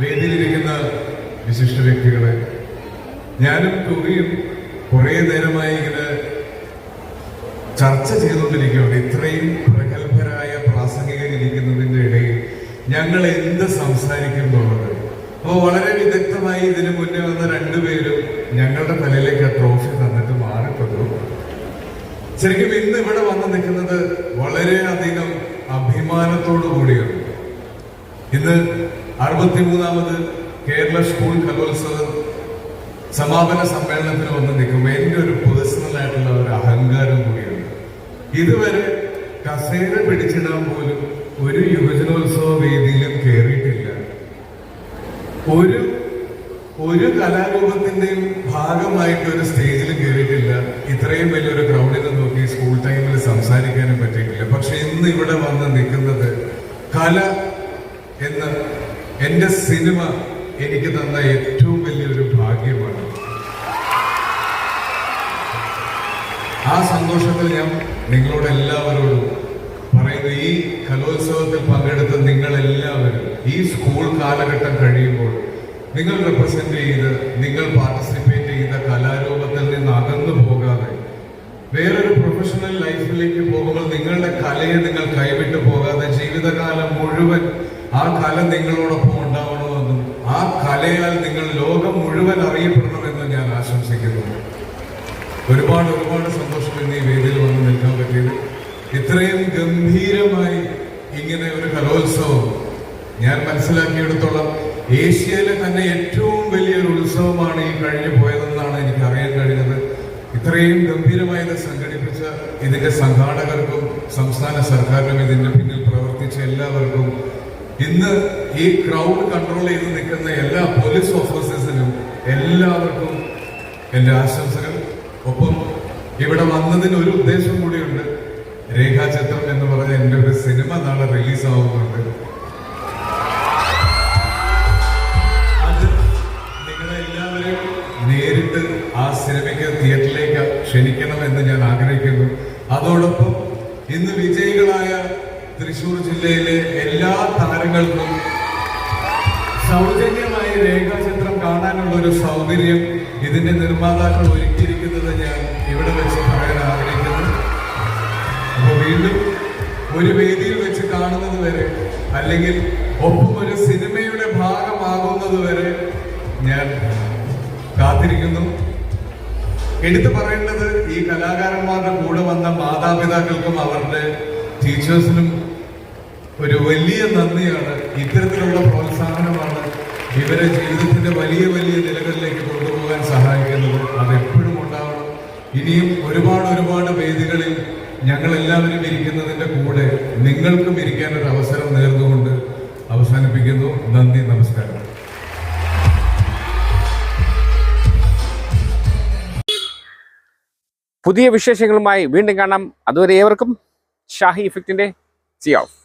വേദിയിലിരിക്കുന്ന വിശിഷ്ട വ്യക്തികളെ ഞാനും ടൂറിയും കുറേ നേരമായി ഇങ്ങനെ ചർച്ച ചെയ്തുകൊണ്ടിരിക്കുകയാണ്. ഇത്രയും പ്രഗത്ഭരായ പ്രാസംഗികരിക്കുന്നതിന്റെ ഇടയിൽ ഞങ്ങൾ എന്ത് സംസാരിക്കും അപ്പോൾ വളരെ വിദഗ്ധമായി ഇതിനു മുന്നേ വന്ന രണ്ടുപേരും ഞങ്ങളുടെ തലയിലേക്ക് ആ ട്രോഫി തന്നിട്ട് മാറിപ്പെട്ടു ശരിക്കും ഇന്ന് ഇവിടെ വന്ന് നിൽക്കുന്നത് വളരെയധികം അഭിമാനത്തോടു കൂടിയാണ്. ഇന്ന് അറുപത്തിമൂന്നാമത് കേരള സ്കൂൾ കലോത്സവം സമാപന സമ്മേളനത്തിന് വന്ന് നിൽക്കുമ്പോൾ എന്റെ ഒരു പേഴ്സണൽ ആയിട്ടുള്ള ഒരു അഹങ്കാരം കൂടിയാണ്. ഇതുവരെ കസേര പിടിച്ചിടാൻ പോലും ഒരു യുവജനോത്സവ വേദിയിലും കയറിയിട്ടില്ല ഒരു ഒരു കലാരൂപത്തിന്റെയും ഭാഗമായിട്ട് ഒരു സ്റ്റേജിൽ കയറിയിട്ടില്ല ഇത്രയും വലിയൊരു ക്രൗഡിനെ നോക്കി സ്കൂൾ ടൈമിൽ സംസാരിക്കാനും പറ്റിയിട്ടില്ല. പക്ഷെ ഇന്ന് ഇവിടെ വന്ന് നിൽക്കുന്നത് കല എന്ന എന്റെ സിനിമ എനിക്ക് തന്ന ഏറ്റവും വലിയൊരു ഭാഗ്യമാണ്. ആ സന്തോഷത്തിൽ ഞാൻ നിങ്ങളോട് എല്ലാവരോടും പറയുന്നു ഈ കലോത്സവത്തിൽ പങ്കെടുത്ത നിങ്ങളെല്ലാവരും ഈ സ്കൂൾ കാലഘട്ടം കഴിയുമ്പോൾ നിങ്ങൾ റെപ്രസെന്റ് ചെയ്ത് നിങ്ങൾ പാർട്ടിസിപ്പേറ്റ് ചെയ്ത കലാരൂപത്തിൽ നിന്ന് അകന്നു പോകാതെ വേറൊരു പ്രൊഫഷണൽ ലൈഫിലേക്ക് പോകുമ്പോൾ നിങ്ങളുടെ കലയെ നിങ്ങൾ കൈവിട്ടു പോകാതെ ജീവിതകാലം മുഴുവൻ ആ കല നിങ്ങളോടൊപ്പം ഉണ്ടാവണമെന്നും ആ കലയാൽ നിങ്ങൾ ലോകം മുഴുവൻ അറിയപ്പെടണമെന്നും ഞാൻ ആശംസിക്കുന്നു. ഒരുപാട് ഒരുപാട് സന്തോഷം ഇന്ന് ഈ വേദിയിൽ വന്ന് നിൽക്കാൻ പറ്റിയത്. ഇത്രയും ഗംഭീരമായി ഇങ്ങനെ ഒരു കലോത്സവം ഞാൻ മനസ്സിലാക്കിയെടുത്തോളം ഏഷ്യയിലെ തന്നെ ഏറ്റവും വലിയൊരു ഉത്സവമാണ് ഈ കഴിഞ്ഞു പോയതെന്നാണ് എനിക്ക് അറിയാൻ കഴിഞ്ഞത്. ഇത്രയും ഗംഭീരമായി ഇത് സംഘടിപ്പിച്ച ഇതിന്റെ സംഘാടകർക്കും സംസ്ഥാന സർക്കാരിനും ഇതിന്റെ പിന്നിൽ പ്രവർത്തിച്ച എല്ലാവർക്കും ഇന്ന് ഈ ക്രൗഡ് കൺട്രോൾ ചെയ്ത് നിൽക്കുന്ന എല്ലാ പോലീസ് ഓഫീസേഴ്സിനും എല്ലാവർക്കും എന്റെ ആശംസകൾ. ഒപ്പം ഇവിടെ വന്നതിന് ഒരു ഉദ്ദേശം കൂടിയുണ്ട്. രേഖാചിത്രം എന്ന് പറഞ്ഞ എന്റെ ഒരു സിനിമ നാളെ റിലീസ് ആവുന്നുണ്ട്. അത് നിങ്ങളെ എല്ലാവരെയും നേരിട്ട് ആ സിനിമയ്ക്ക് തിയേറ്ററിലേക്ക് ക്ഷണിക്കണമെന്ന് ഞാൻ ആഗ്രഹിക്കുന്നു. അതോടൊപ്പം ഇന്ന് വിജയികളായ തൃശൂർ ജില്ലയിലെ എല്ലാ സൗജന്യമായ രേഖാചിത്രം കാണാനുള്ള ഒരു സൗകര്യം ഇതിന്റെ നിർമ്മാതാക്കൾ ഒരുക്കിയിരിക്കുന്നത് ഞാൻ ഇവിടെ വെച്ച് പറയാൻ ആഗ്രഹിക്കുന്നു. അപ്പൊ വീണ്ടും ഒരു വേദിയിൽ വെച്ച് കാണുന്നത് വരെ അല്ലെങ്കിൽ ഒപ്പം ഒരു സിനിമയുടെ ഭാഗമാകുന്നത് വരെ ഞാൻ കാത്തിരിക്കുന്നു. എടുത്തു പറയേണ്ടത് ഈ കലാകാരന്മാരുടെ കൂടെ വന്ന മാതാപിതാക്കൾക്കും അവരുടെ ടീച്ചേഴ്സിനും ഒരു വലിയ നന്ദിയാണ് ഇത്തരത്തിലുള്ള പ്രോത്സാഹനമാണ് ഇവരെ ജീവിതത്തിന്റെ വലിയ വലിയ നിലകളിലേക്ക് കൊണ്ടുപോകാൻ സഹായിക്കുന്നത്. അത് എപ്പോഴും ഉണ്ടാവണം. ഇനിയും ഒരുപാട് ഒരുപാട് വേദികളിൽ ഞങ്ങൾ എല്ലാവരും ഇരിക്കുന്നതിന്റെ കൂടെ നിങ്ങൾക്കും ഇരിക്കാൻ ഒരു അവസരം നേർന്നുകൊണ്ട് അവസാനിപ്പിക്കുന്നു. നന്ദി നമസ്കാരം. പുതിയ വിശേഷങ്ങളുമായി വീണ്ടും കാണാം. അതുവരെ ഏവർക്കും ഷാഹി ഇഫക്റ്റിന്റെ സി ഓഫ്